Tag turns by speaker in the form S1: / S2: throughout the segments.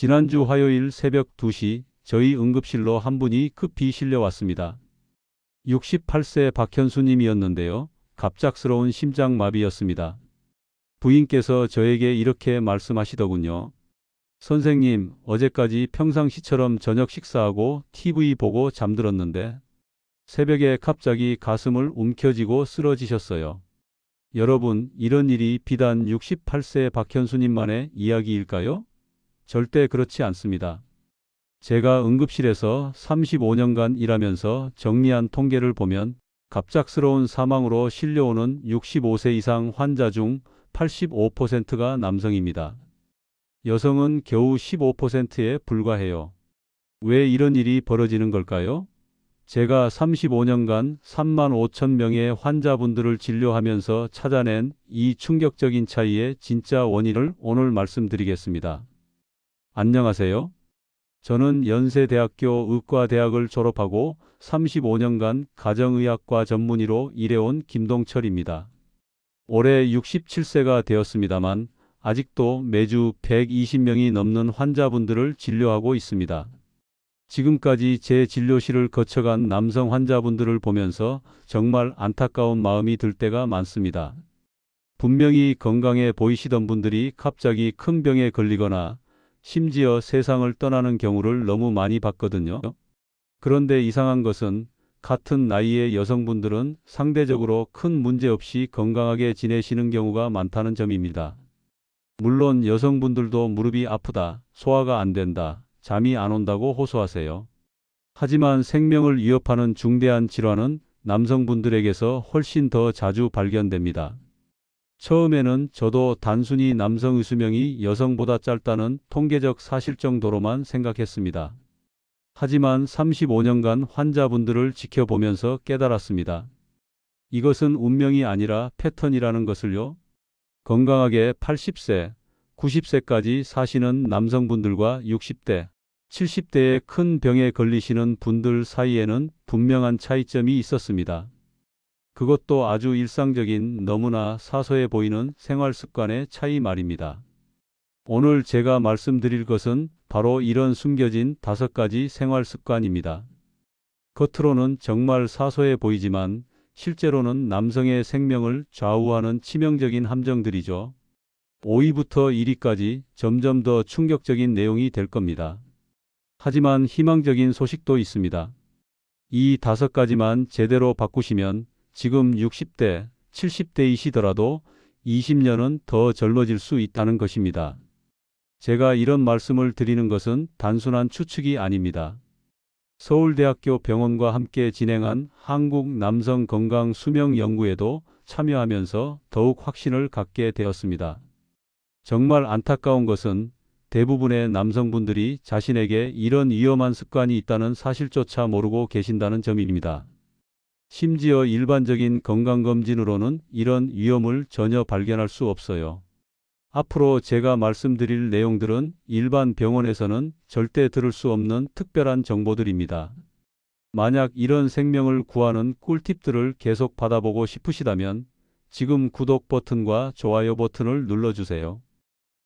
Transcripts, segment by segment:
S1: 지난주 화요일 새벽 2시 저희 응급실로 한 분이 급히 실려왔습니다. 68세 박현수님이었는데요. 갑작스러운 심장마비였습니다. 부인께서 저에게 이렇게 말씀하시더군요. 선생님, 어제까지 평상시처럼 저녁 식사하고 TV 보고 잠들었는데 새벽에 갑자기 가슴을 움켜쥐고 쓰러지셨어요. 여러분, 이런 일이 비단 68세 박현수님만의 이야기일까요? 절대 그렇지 않습니다. 제가 응급실에서 35년간 일하면서 정리한 통계를 보면 갑작스러운 사망으로 실려오는 65세 이상 환자 중 85%가 남성입니다. 여성은 겨우 15%에 불과해요. 왜 이런 일이 벌어지는 걸까요? 제가 35년간 3만 5천 명의 환자분들을 진료하면서 찾아낸 이 충격적인 차이의 진짜 원인을 오늘 말씀드리겠습니다. 안녕하세요. 저는 연세대학교 의과대학을 졸업하고 35년간 가정의학과 전문의로 일해온 김동철입니다. 올해 67세가 되었습니다만 아직도 매주 120명이 넘는 환자분들을 진료하고 있습니다. 지금까지 제 진료실을 거쳐간 남성 환자분들을 보면서 정말 안타까운 마음이 들 때가 많습니다. 분명히 건강해 보이시던 분들이 갑자기 큰 병에 걸리거나 심지어 세상을 떠나는 경우를 너무 많이 봤거든요. 그런데 이상한 것은 같은 나이의 여성분들은 상대적으로 큰 문제 없이 건강하게 지내시는 경우가 많다는 점입니다. 물론 여성분들도 무릎이 아프다, 소화가 안 된다, 잠이 안 온다고 호소하세요. 하지만 생명을 위협하는 중대한 질환은 남성분들에게서 훨씬 더 자주 발견됩니다. 처음에는 저도 단순히 남성 의 수명이 여성보다 짧다는 통계적 사실 정도로만 생각했습니다. 하지만 35년간 환자분들을 지켜보면서 깨달았습니다. 이것은 운명이 아니라 패턴이라는 것을요. 건강하게 80세, 90세까지 사시는 남성분들과 60대, 70대의 큰 병에 걸리시는 분들 사이에는 분명한 차이점이 있었습니다. 그것도 아주 일상적인 너무나 사소해 보이는 생활 습관의 차이 말입니다. 오늘 제가 말씀드릴 것은 바로 이런 숨겨진 다섯 가지 생활 습관입니다. 겉으로는 정말 사소해 보이지만 실제로는 남성의 생명을 좌우하는 치명적인 함정들이죠. 5위부터 1위까지 점점 더 충격적인 내용이 될 겁니다. 하지만 희망적인 소식도 있습니다. 이 다섯 가지만 제대로 바꾸시면 지금 60대, 70대이시더라도 20년은 더 젊어질 수 있다는 것입니다. 제가 이런 말씀을 드리는 것은 단순한 추측이 아닙니다. 서울대학교 병원과 함께 진행한 한국 남성 건강 수명 연구에도 참여하면서 더욱 확신을 갖게 되었습니다. 정말 안타까운 것은 대부분의 남성분들이 자신에게 이런 위험한 습관이 있다는 사실조차 모르고 계신다는 점입니다. 심지어 일반적인 건강검진으로는 이런 위험을 전혀 발견할 수 없어요. 앞으로 제가 말씀드릴 내용들은 일반 병원에서는 절대 들을 수 없는 특별한 정보들입니다. 만약 이런 생명을 구하는 꿀팁들을 계속 받아보고 싶으시다면 지금 구독 버튼과 좋아요 버튼을 눌러주세요.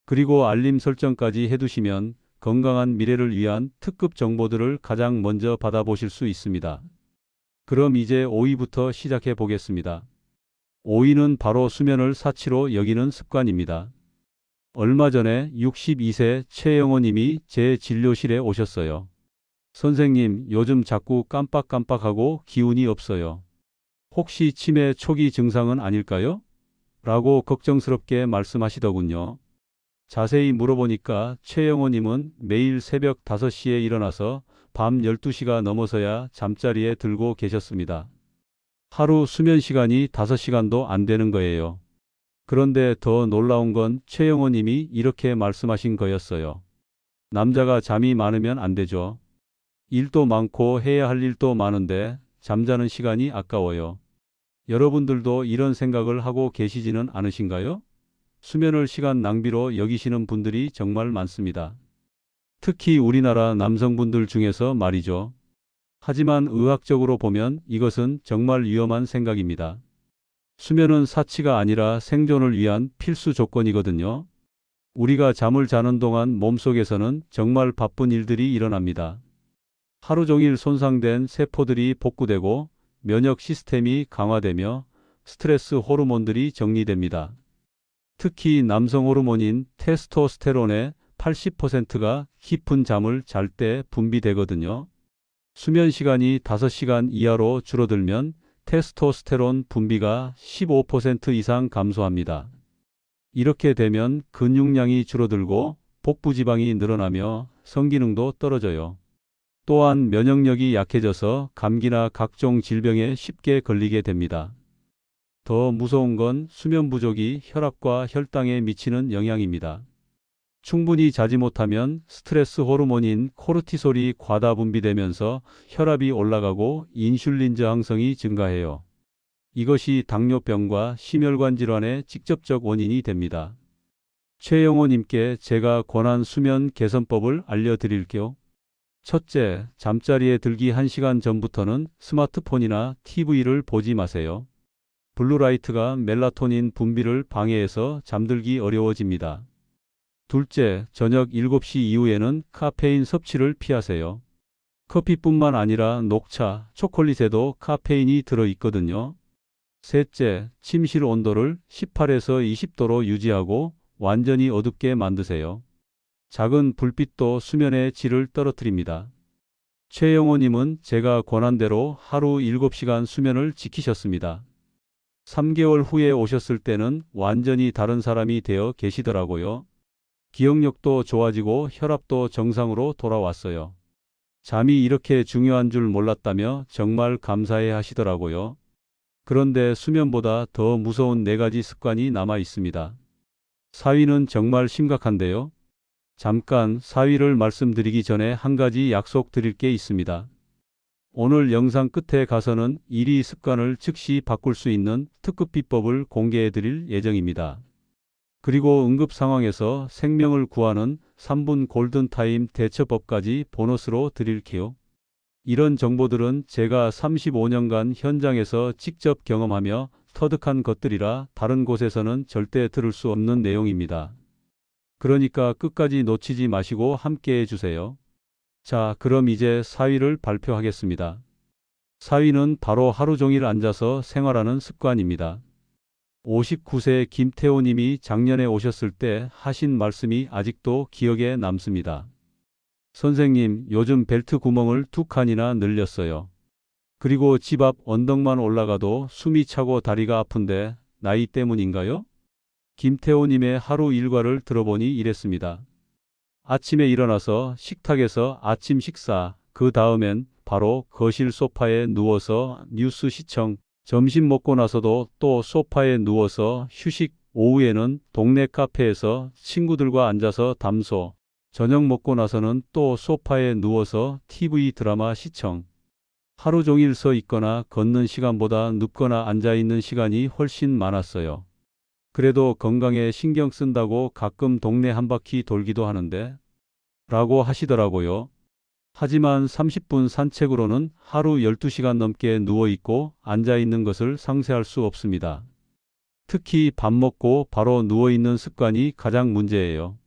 S1: 그리고 알림 설정까지 해두시면 건강한 미래를 위한 특급 정보들을 가장 먼저 받아보실 수 있습니다. 그럼 이제 5위부터 시작해 보겠습니다. 5위는 바로 수면을 사치로 여기는 습관입니다. 얼마 전에 62세 최영호님이 제 진료실에 오셨어요. 선생님, 요즘 자꾸 깜빡깜빡하고 기운이 없어요. 혹시 치매 초기 증상은 아닐까요? 라고 걱정스럽게 말씀하시더군요. 자세히 물어보니까 최영호님은 매일 새벽 5시에 일어나서 밤 12시가 넘어서야 잠자리에 들고 계셨습니다. 하루 수면 시간이 5시간도 안 되는 거예요. 그런데 더 놀라운 건 최영호님이 이렇게 말씀하신 거였어요. 남자가 잠이 많으면 안 되죠. 일도 많고 해야 할 일도 많은데 잠자는 시간이 아까워요. 여러분들도 이런 생각을 하고 계시지는 않으신가요? 수면을 시간 낭비로 여기시는 분들이 정말 많습니다. 특히 우리나라 남성분들 중에서 말이죠. 하지만 의학적으로 보면 이것은 정말 위험한 생각입니다. 수면은 사치가 아니라 생존을 위한 필수 조건이거든요. 우리가 잠을 자는 동안 몸속에서는 정말 바쁜 일들이 일어납니다. 하루 종일 손상된 세포들이 복구되고 면역 시스템이 강화되며 스트레스 호르몬들이 정리됩니다. 특히 남성 호르몬인 테스토스테론의 80%가 깊은 잠을 잘 때 분비되거든요. 수면 시간이 5시간 이하로 줄어들면 테스토스테론 분비가 15% 이상 감소합니다. 이렇게 되면 근육량이 줄어들고 복부 지방이 늘어나며 성기능도 떨어져요. 또한 면역력이 약해져서 감기나 각종 질병에 쉽게 걸리게 됩니다. 더 무서운 건 수면 부족이 혈압과 혈당에 미치는 영향입니다. 충분히 자지 못하면 스트레스 호르몬인 코르티솔이 과다 분비되면서 혈압이 올라가고 인슐린 저항성이 증가해요. 이것이 당뇨병과 심혈관 질환의 직접적 원인이 됩니다. 최영호님께 제가 권한 수면 개선법을 알려드릴게요. 첫째, 잠자리에 들기 1시간 전부터는 스마트폰이나 TV를 보지 마세요. 블루라이트가 멜라토닌 분비를 방해해서 잠들기 어려워집니다. 둘째, 저녁 7시 이후에는 카페인 섭취를 피하세요. 커피뿐만 아니라 녹차, 초콜릿에도 카페인이 들어 있거든요. 셋째, 침실 온도를 18에서 20도로 유지하고 완전히 어둡게 만드세요. 작은 불빛도 수면의 질을 떨어뜨립니다. 최영호님은 제가 권한 대로 하루 7시간 수면을 지키셨습니다. 3개월 후에 오셨을 때는 완전히 다른 사람이 되어 계시더라고요. 기억력도 좋아지고 혈압도 정상으로 돌아왔어요. 잠이 이렇게 중요한 줄 몰랐다며 정말 감사해 하시더라고요. 그런데 수면보다 더 무서운 네 가지 습관이 남아 있습니다. 사위는 정말 심각한데요. 잠깐 사위를 말씀드리기 전에 한 가지 약속 드릴 게 있습니다. 오늘 영상 끝에 가서는 1위 습관을 즉시 바꿀 수 있는 특급 비법을 공개해 드릴 예정입니다. 그리고 응급 상황에서 생명을 구하는 3분 골든타임 대처법까지 보너스로 드릴게요. 이런 정보들은 제가 35년간 현장에서 직접 경험하며 터득한 것들이라 다른 곳에서는 절대 들을 수 없는 내용입니다. 그러니까 끝까지 놓치지 마시고 함께 해주세요. 자, 그럼 이제 4위를 발표하겠습니다. 4위는 바로 하루 종일 앉아서 생활하는 습관입니다. 59세 김태호님이 작년에 오셨을 때 하신 말씀이 아직도 기억에 남습니다. 선생님, 요즘 벨트 구멍을 두 칸이나 늘렸어요. 그리고 집 앞 언덕만 올라가도 숨이 차고 다리가 아픈데 나이 때문인가요? 김태호님의 하루 일과를 들어보니 이랬습니다. 아침에 일어나서 식탁에서 아침 식사, 그 다음엔 바로 거실 소파에 누워서 뉴스 시청, 점심 먹고 나서도 또 소파에 누워서 휴식, 오후에는 동네 카페에서 친구들과 앉아서 담소, 저녁 먹고 나서는 또 소파에 누워서 TV 드라마 시청. 하루 종일 서 있거나 걷는 시간보다 눕거나 앉아 있는 시간이 훨씬 많았어요. 그래도 건강에 신경 쓴다고 가끔 동네 한 바퀴 돌기도 하는데 라고 하시더라고요. 하지만 30분 산책으로는 하루 12시간 넘게 누워 있고 앉아 있는 것을 상쇄할 수 없습니다. 특히 밥 먹고 바로 누워 있는 습관이 가장 문제예요.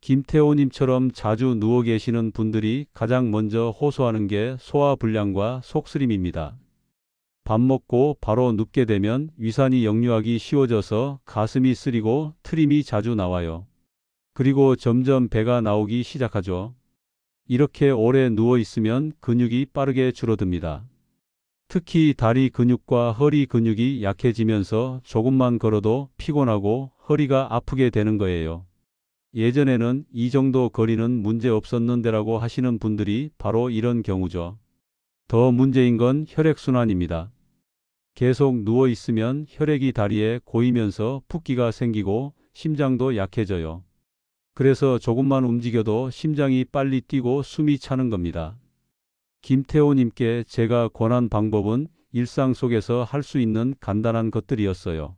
S1: 김태호님처럼 자주 누워 계시는 분들이 가장 먼저 호소하는 게 소화불량과 속쓰림입니다. 밥 먹고 바로 눕게 되면 위산이 역류하기 쉬워져서 가슴이 쓰리고 트림이 자주 나와요. 그리고 점점 배가 나오기 시작하죠. 이렇게 오래 누워 있으면 근육이 빠르게 줄어듭니다. 특히 다리 근육과 허리 근육이 약해지면서 조금만 걸어도 피곤하고 허리가 아프게 되는 거예요. 예전에는 이 정도 거리는 문제 없었는데라고 하시는 분들이 바로 이런 경우죠. 더 문제인 건 혈액순환입니다. 계속 누워 있으면 혈액이 다리에 고이면서 붓기가 생기고 심장도 약해져요. 그래서 조금만 움직여도 심장이 빨리 뛰고 숨이 차는 겁니다. 김태호님께 제가 권한 방법은 일상 속에서 할 수 있는 간단한 것들이었어요.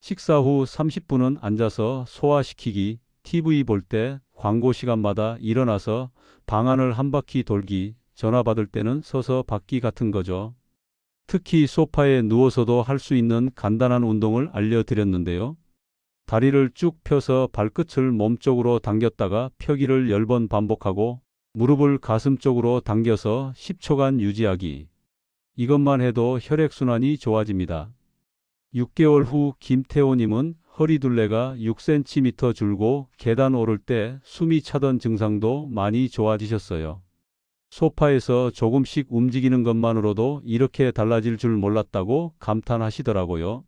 S1: 식사 후 30분은 앉아서 소화시키기, TV 볼 때 광고 시간마다 일어나서 방안을 한 바퀴 돌기, 전화 받을 때는 서서 받기 같은 거죠. 특히 소파에 누워서도 할 수 있는 간단한 운동을 알려드렸는데요. 다리를 쭉 펴서 발끝을 몸쪽으로 당겼다가 펴기를 10번 반복하고 무릎을 가슴 쪽으로 당겨서 10초간 유지하기. 이것만 해도 혈액순환이 좋아집니다. 6개월 후 김태호님은 허리 둘레가 6cm 줄고 계단 오를 때 숨이 차던 증상도 많이 좋아지셨어요. 소파에서 조금씩 움직이는 것만으로도 이렇게 달라질 줄 몰랐다고 감탄하시더라고요.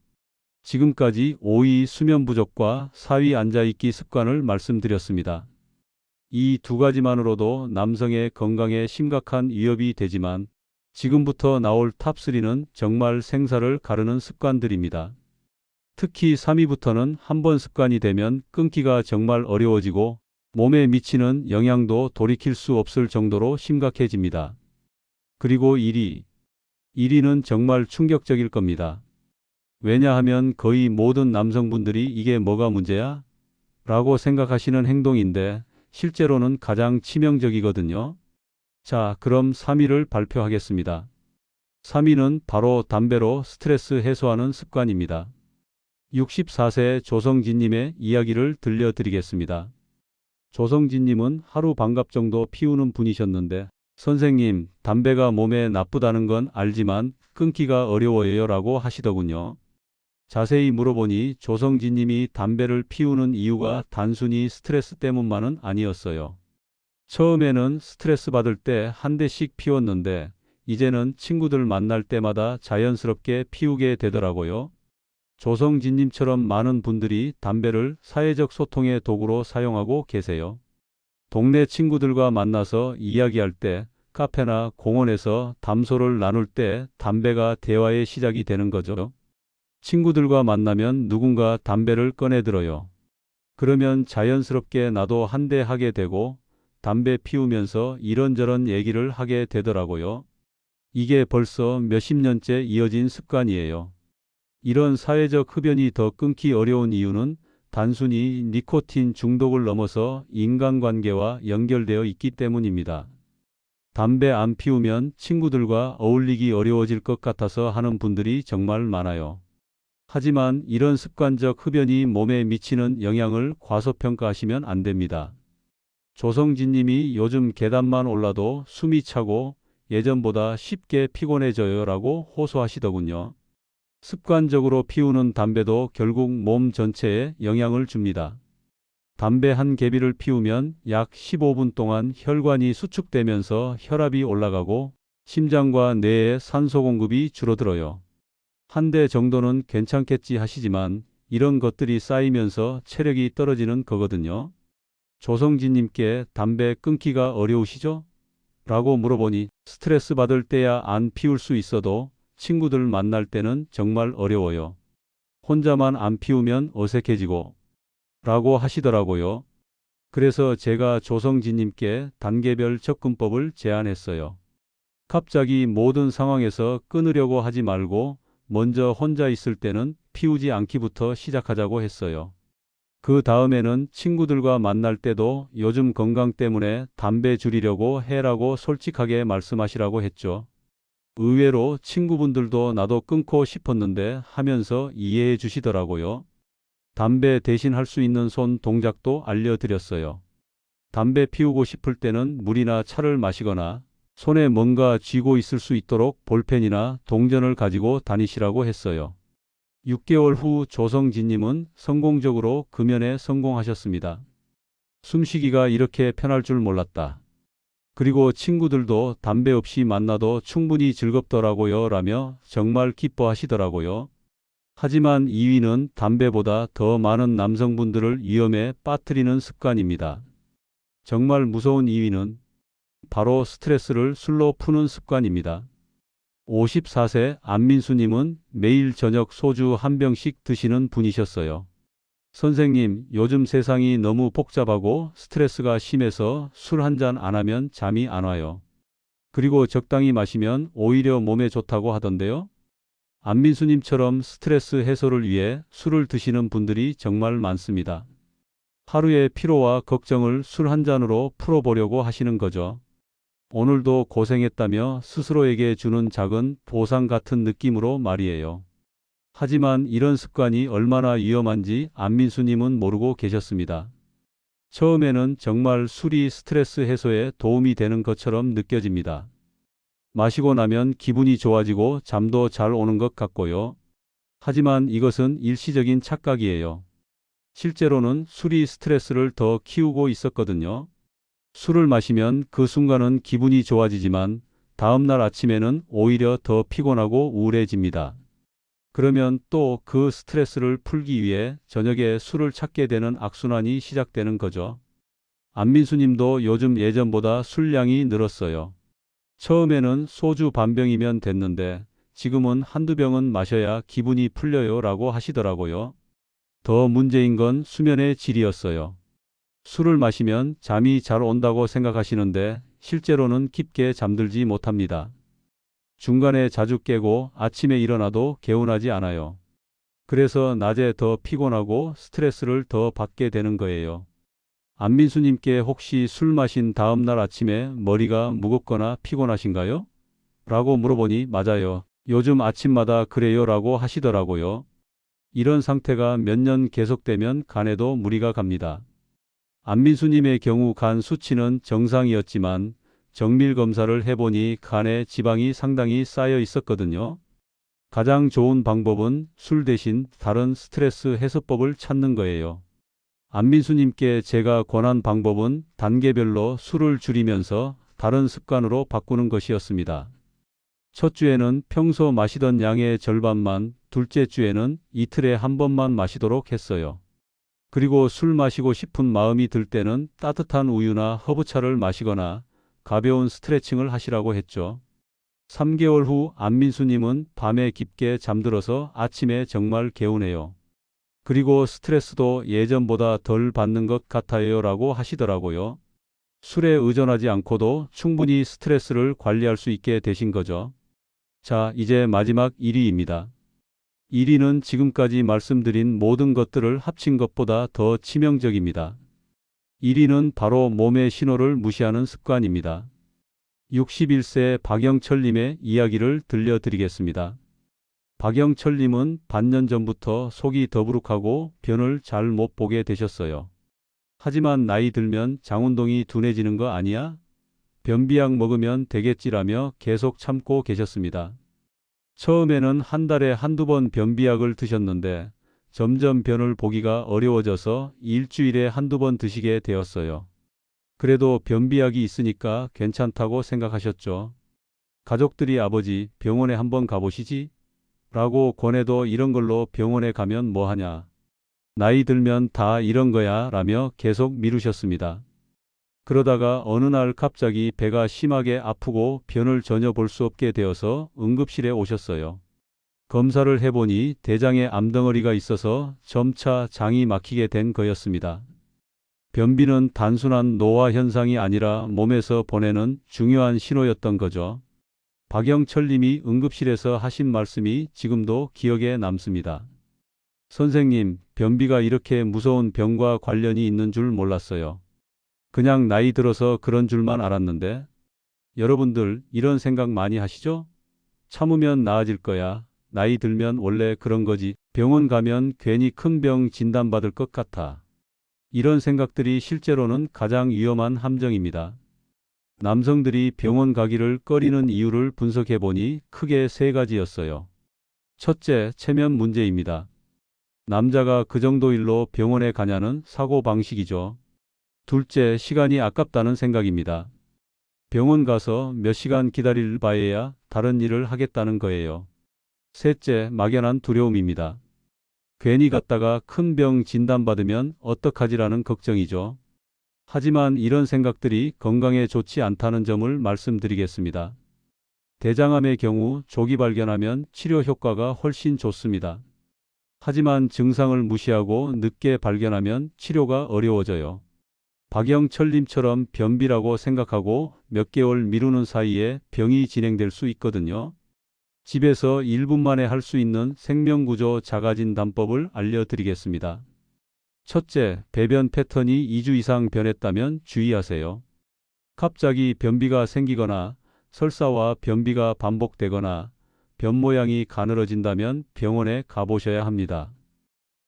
S1: 지금까지 5위 수면 부족과 4위 앉아있기 습관을 말씀드렸습니다. 이 두 가지만으로도 남성의 건강에 심각한 위협이 되지만 지금부터 나올 탑3는 정말 생사를 가르는 습관들입니다. 특히 3위부터는 한 번 습관이 되면 끊기가 정말 어려워지고 몸에 미치는 영향도 돌이킬 수 없을 정도로 심각해집니다. 그리고 1위. 1위는 정말 충격적일 겁니다. 왜냐하면 거의 모든 남성분들이 이게 뭐가 문제야? 라고 생각하시는 행동인데 실제로는 가장 치명적이거든요. 자, 그럼 3위를 발표하겠습니다. 3위는 바로 담배로 스트레스 해소하는 습관입니다. 64세 조성진님의 이야기를 들려드리겠습니다. 조성진님은 하루 반갑 정도 피우는 분이셨는데, 선생님, 담배가 몸에 나쁘다는 건 알지만 끊기가 어려워요 라고 하시더군요. 자세히 물어보니 조성진님이 담배를 피우는 이유가 단순히 스트레스 때문만은 아니었어요. 처음에는 스트레스 받을 때 한 대씩 피웠는데, 이제는 친구들 만날 때마다 자연스럽게 피우게 되더라고요. 조성진님처럼 많은 분들이 담배를 사회적 소통의 도구로 사용하고 계세요. 동네 친구들과 만나서 이야기할 때, 카페나 공원에서 담소를 나눌 때 담배가 대화의 시작이 되는 거죠. 친구들과 만나면 누군가 담배를 꺼내 들어요. 그러면 자연스럽게 나도 한 대 하게 되고 담배 피우면서 이런저런 얘기를 하게 되더라고요. 이게 벌써 몇십 년째 이어진 습관이에요. 이런 사회적 흡연이 더 끊기 어려운 이유는 단순히 니코틴 중독을 넘어서 인간관계와 연결되어 있기 때문입니다. 담배 안 피우면 친구들과 어울리기 어려워질 것 같아서 하는 분들이 정말 많아요. 하지만 이런 습관적 흡연이 몸에 미치는 영향을 과소평가하시면 안 됩니다. 조성진 님이 요즘 계단만 올라도 숨이 차고 예전보다 쉽게 피곤해져요 라고 호소하시더군요. 습관적으로 피우는 담배도 결국 몸 전체에 영향을 줍니다. 담배 한 개비를 피우면 약 15분 동안 혈관이 수축되면서 혈압이 올라가고 심장과 뇌의 산소 공급이 줄어들어요. 한 대 정도는 괜찮겠지 하시지만 이런 것들이 쌓이면서 체력이 떨어지는 거거든요. 조성진님께 담배 끊기가 어려우시죠? 라고 물어보니 스트레스 받을 때야 안 피울 수 있어도 친구들 만날 때는 정말 어려워요. 혼자만 안 피우면 어색해지고 라고 하시더라고요. 그래서 제가 조성진님께 단계별 접근법을 제안했어요. 갑자기 모든 상황에서 끊으려고 하지 말고 먼저 혼자 있을 때는 피우지 않기부터 시작하자고 했어요. 그 다음에는 친구들과 만날 때도 요즘 건강 때문에 담배 줄이려고 해라고 솔직하게 말씀하시라고 했죠. 의외로 친구분들도 나도 끊고 싶었는데 하면서 이해해 주시더라고요. 담배 대신 할 수 있는 손 동작도 알려드렸어요. 담배 피우고 싶을 때는 물이나 차를 마시거나 손에 뭔가 쥐고 있을 수 있도록 볼펜이나 동전을 가지고 다니시라고 했어요. 6개월 후 조성진님은 성공적으로 금연에 성공하셨습니다. 숨쉬기가 이렇게 편할 줄 몰랐다. 그리고 친구들도 담배 없이 만나도 충분히 즐겁더라고요 라며 정말 기뻐하시더라고요. 하지만 2위는 담배보다 더 많은 남성분들을 위험에 빠뜨리는 습관입니다. 정말 무서운 2위는 바로 스트레스를 술로 푸는 습관입니다. 54세 안민수님은 매일 저녁 소주 한 병씩 드시는 분이셨어요. 선생님, 요즘 세상이 너무 복잡하고 스트레스가 심해서 술 한 잔 안 하면 잠이 안 와요. 그리고 적당히 마시면 오히려 몸에 좋다고 하던데요. 안민수님처럼 스트레스 해소를 위해 술을 드시는 분들이 정말 많습니다. 하루의 피로와 걱정을 술 한 잔으로 풀어보려고 하시는 거죠. 오늘도 고생했다며 스스로에게 주는 작은 보상 같은 느낌으로 말이에요. 하지만 이런 습관이 얼마나 위험한지 안민수님은 모르고 계셨습니다. 처음에는 정말 술이 스트레스 해소에 도움이 되는 것처럼 느껴집니다. 마시고 나면 기분이 좋아지고 잠도 잘 오는 것 같고요. 하지만 이것은 일시적인 착각이에요. 실제로는 술이 스트레스를 더 키우고 있었거든요. 술을 마시면 그 순간은 기분이 좋아지지만 다음날 아침에는 오히려 더 피곤하고 우울해집니다. 그러면 또 그 스트레스를 풀기 위해 저녁에 술을 찾게 되는 악순환이 시작되는 거죠. 안민수 님도 요즘 예전보다 술량이 늘었어요. 처음에는 소주 반병이면 됐는데 지금은 한두 병은 마셔야 기분이 풀려요 라고 하시더라고요. 더 문제인 건 수면의 질이었어요. 술을 마시면 잠이 잘 온다고 생각하시는데 실제로는 깊게 잠들지 못합니다. 중간에 자주 깨고 아침에 일어나도 개운하지 않아요. 그래서 낮에 더 피곤하고 스트레스를 더 받게 되는 거예요. 안민수님께 혹시 술 마신 다음 날 아침에 머리가 무겁거나 피곤하신가요? 라고 물어보니 맞아요. 요즘 아침마다 그래요 라고 하시더라고요. 이런 상태가 몇 년 계속되면 간에도 무리가 갑니다. 안민수님의 경우 간 수치는 정상이었지만 정밀 검사를 해보니 간에 지방이 상당히 쌓여 있었거든요. 가장 좋은 방법은 술 대신 다른 스트레스 해소법을 찾는 거예요. 안민수님께 제가 권한 방법은 단계별로 술을 줄이면서 다른 습관으로 바꾸는 것이었습니다. 첫 주에는 평소 마시던 양의 절반만, 둘째 주에는 이틀에 한 번만 마시도록 했어요. 그리고 술 마시고 싶은 마음이 들 때는 따뜻한 우유나 허브차를 마시거나 가벼운 스트레칭을 하시라고 했죠. 3개월 후 안민수님은 밤에 깊게 잠들어서 아침에 정말 개운해요. 그리고 스트레스도 예전보다 덜 받는 것 같아요 라고 하시더라고요. 술에 의존하지 않고도 충분히 스트레스를 관리할 수 있게 되신 거죠. 자, 이제 마지막 1위입니다. 1위는 지금까지 말씀드린 모든 것들을 합친 것보다 더 치명적입니다. 1위는 바로 몸의 신호를 무시하는 습관입니다. 61세 박영철님의 이야기를 들려드리겠습니다. 박영철님은 반년 전부터 속이 더부룩하고 변을 잘 못 보게 되셨어요. 하지만 나이 들면 장운동이 둔해지는 거 아니야? 변비약 먹으면 되겠지라며 계속 참고 계셨습니다. 처음에는 한 달에 한두 번 변비약을 드셨는데 점점 변을 보기가 어려워져서 일주일에 한두 번 드시게 되었어요. 그래도 변비약이 있으니까 괜찮다고 생각하셨죠. 가족들이 아버지 병원에 한번 가보시지? 라고 권해도 이런 걸로 병원에 가면 뭐하냐. 나이 들면 다 이런 거야 라며 계속 미루셨습니다. 그러다가 어느 날 갑자기 배가 심하게 아프고 변을 전혀 볼 수 없게 되어서 응급실에 오셨어요. 검사를 해보니 대장에 암덩어리가 있어서 점차 장이 막히게 된 거였습니다. 변비는 단순한 노화 현상이 아니라 몸에서 보내는 중요한 신호였던 거죠. 박영철 님이 응급실에서 하신 말씀이 지금도 기억에 남습니다. 선생님, 변비가 이렇게 무서운 병과 관련이 있는 줄 몰랐어요. 그냥 나이 들어서 그런 줄만 알았는데. 여러분들 이런 생각 많이 하시죠? 참으면 나아질 거야. 나이 들면 원래 그런 거지. 병원 가면 괜히 큰 병 진단받을 것 같아. 이런 생각들이 실제로는 가장 위험한 함정입니다. 남성들이 병원 가기를 꺼리는 이유를 분석해 보니 크게 세 가지였어요. 첫째, 체면 문제입니다. 남자가 그 정도 일로 병원에 가냐는 사고 방식이죠. 둘째, 시간이 아깝다는 생각입니다. 병원 가서 몇 시간 기다릴 바에야 다른 일을 하겠다는 거예요. 셋째, 막연한 두려움입니다. 괜히 갔다가 큰 병 진단받으면 어떡하지라는 걱정이죠. 하지만 이런 생각들이 건강에 좋지 않다는 점을 말씀드리겠습니다. 대장암의 경우 조기 발견하면 치료 효과가 훨씬 좋습니다. 하지만 증상을 무시하고 늦게 발견하면 치료가 어려워져요. 박영철님처럼 변비라고 생각하고 몇 개월 미루는 사이에 병이 진행될 수 있거든요. 집에서 1분 만에 할 수 있는 생명구조 자가진단법을 알려드리겠습니다. 첫째, 배변 패턴이 2주 이상 변했다면 주의하세요. 갑자기 변비가 생기거나 설사와 변비가 반복되거나 변 모양이 가늘어진다면 병원에 가보셔야 합니다.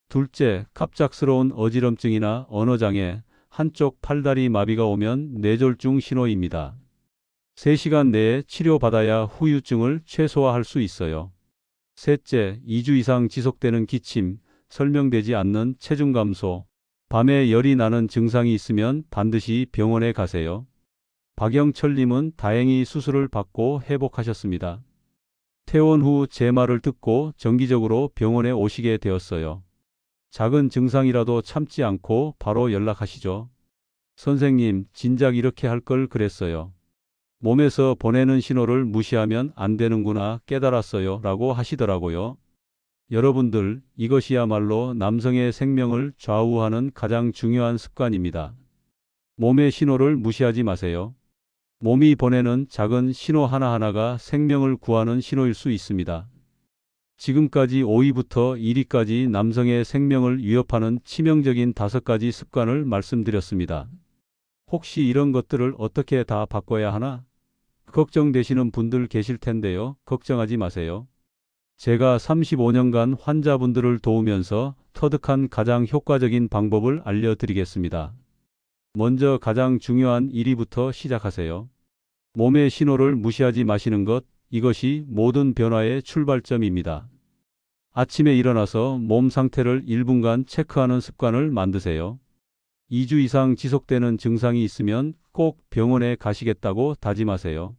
S1: 둘째, 갑작스러운 어지럼증이나 언어장애, 한쪽 팔다리 마비가 오면 뇌졸중 신호입니다. 3시간 내에 치료받아야 후유증을 최소화할 수 있어요. 셋째, 2주 이상 지속되는 기침, 설명되지 않는 체중 감소, 밤에 열이 나는 증상이 있으면 반드시 병원에 가세요. 박영철님은 다행히 수술을 받고 회복하셨습니다. 퇴원 후 제 말을 듣고 정기적으로 병원에 오시게 되었어요. 작은 증상이라도 참지 않고 바로 연락하시죠. 선생님, 진작 이렇게 할 걸 그랬어요. 몸에서 보내는 신호를 무시하면 안 되는구나 깨달았어요. 라고 하시더라고요. 여러분들, 이것이야말로 남성의 생명을 좌우하는 가장 중요한 습관입니다. 몸의 신호를 무시하지 마세요. 몸이 보내는 작은 신호 하나하나가 생명을 구하는 신호일 수 있습니다. 지금까지 5위부터 1위까지 남성의 생명을 위협하는 치명적인 다섯 가지 습관을 말씀드렸습니다. 혹시 이런 것들을 어떻게 다 바꿔야 하나? 걱정되시는 분들 계실 텐데요. 걱정하지 마세요. 제가 35년간 환자분들을 도우면서 터득한 가장 효과적인 방법을 알려드리겠습니다. 먼저 가장 중요한 1위부터 시작하세요. 몸의 신호를 무시하지 마시는 것, 이것이 모든 변화의 출발점입니다. 아침에 일어나서 몸 상태를 1분간 체크하는 습관을 만드세요. 2주 이상 지속되는 증상이 있으면 꼭 병원에 가시겠다고 다짐하세요.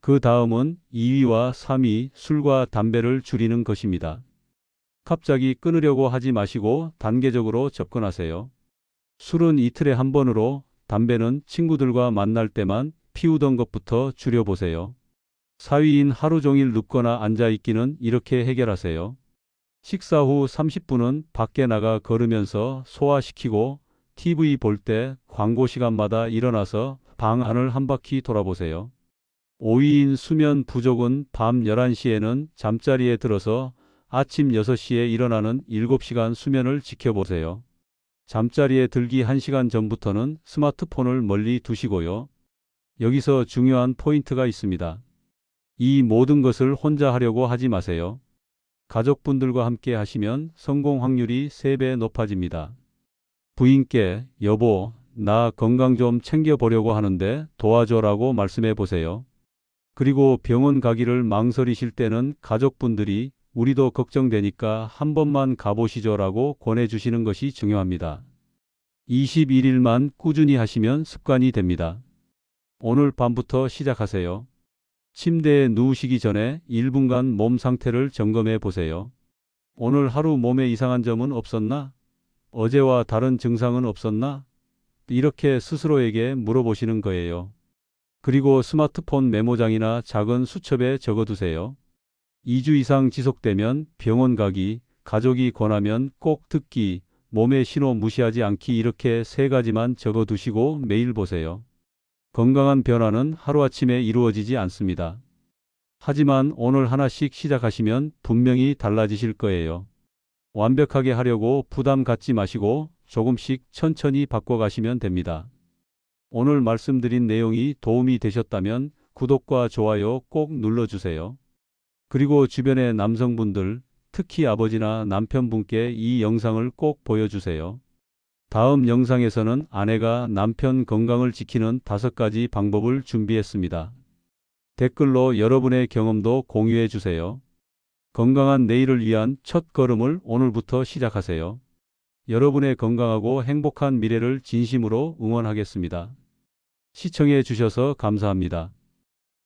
S1: 그 다음은 2위와 3위 술과 담배를 줄이는 것입니다. 갑자기 끊으려고 하지 마시고 단계적으로 접근하세요. 술은 이틀에 한 번으로, 담배는 친구들과 만날 때만 피우던 것부터 줄여보세요. 4위인 하루 종일 눕거나 앉아있기는 이렇게 해결하세요. 식사 후 30분은 밖에 나가 걸으면서 소화시키고 TV 볼 때 광고 시간마다 일어나서 방 안을 한 바퀴 돌아보세요. 5위인 수면 부족은 밤 11시에는 잠자리에 들어서 아침 6시에 일어나는 7시간 수면을 지켜보세요. 잠자리에 들기 1시간 전부터는 스마트폰을 멀리 두시고요. 여기서 중요한 포인트가 있습니다. 이 모든 것을 혼자 하려고 하지 마세요. 가족분들과 함께 하시면 성공 확률이 3배 높아집니다. 부인께 여보, 나 건강 좀 챙겨보려고 하는데 도와줘라고 말씀해 보세요. 그리고 병원 가기를 망설이실 때는 가족분들이 우리도 걱정되니까 한 번만 가보시죠라고 권해주시는 것이 중요합니다. 21일만 꾸준히 하시면 습관이 됩니다. 오늘 밤부터 시작하세요. 침대에 누우시기 전에 1분간 몸 상태를 점검해 보세요. 오늘 하루 몸에 이상한 점은 없었나? 어제와 다른 증상은 없었나? 이렇게 스스로에게 물어보시는 거예요. 그리고 스마트폰 메모장이나 작은 수첩에 적어두세요. 2주 이상 지속되면 병원 가기, 가족이 권하면 꼭 듣기, 몸의 신호 무시하지 않기 이렇게 세 가지만 적어두시고 매일 보세요. 건강한 변화는 하루아침에 이루어지지 않습니다. 하지만 오늘 하나씩 시작하시면 분명히 달라지실 거예요. 완벽하게 하려고 부담 갖지 마시고 조금씩 천천히 바꿔가시면 됩니다. 오늘 말씀드린 내용이 도움이 되셨다면 구독과 좋아요 꼭 눌러주세요. 그리고 주변의 남성분들, 특히 아버지나 남편분께 이 영상을 꼭 보여주세요. 다음 영상에서는 아내가 남편 건강을 지키는 다섯 가지 방법을 준비했습니다. 댓글로 여러분의 경험도 공유해 주세요. 건강한 내일을 위한 첫 걸음을 오늘부터 시작하세요. 여러분의 건강하고 행복한 미래를 진심으로 응원하겠습니다. 시청해 주셔서 감사합니다.